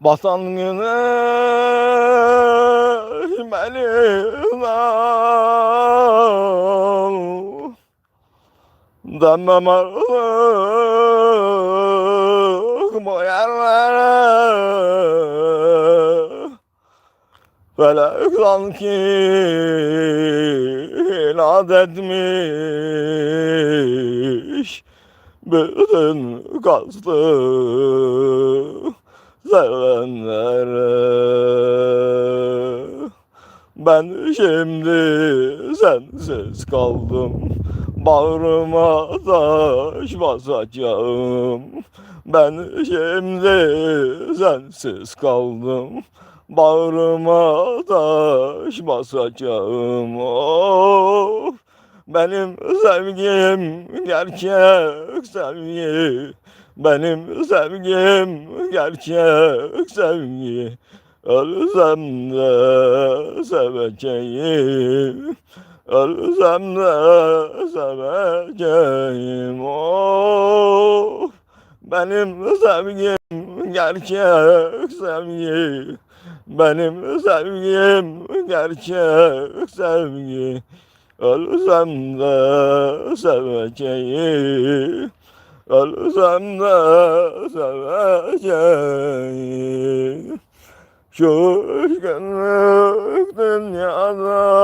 Batan güneş benim al. Dönmem artık bu yerlere. Felek sanki inat etmiş. Bütün kastı sevenlere Ben şimdi sensiz kaldım. Bağrıma taş basacağım. Ben şimdi sensiz kaldım. Bağrıma taş basacağım. Oh, Benim sevgim gerçek sevgi Benim sevgim gerçek sevgi. Ölsem de seveceğim. Ölsem de seveceğim. Oh, Benim sevgim gerçek sevgi. Benim sevgim gerçek sevgi. Ölsem de seveceğim Ölsem de seveceğim. Şu günlük dünyada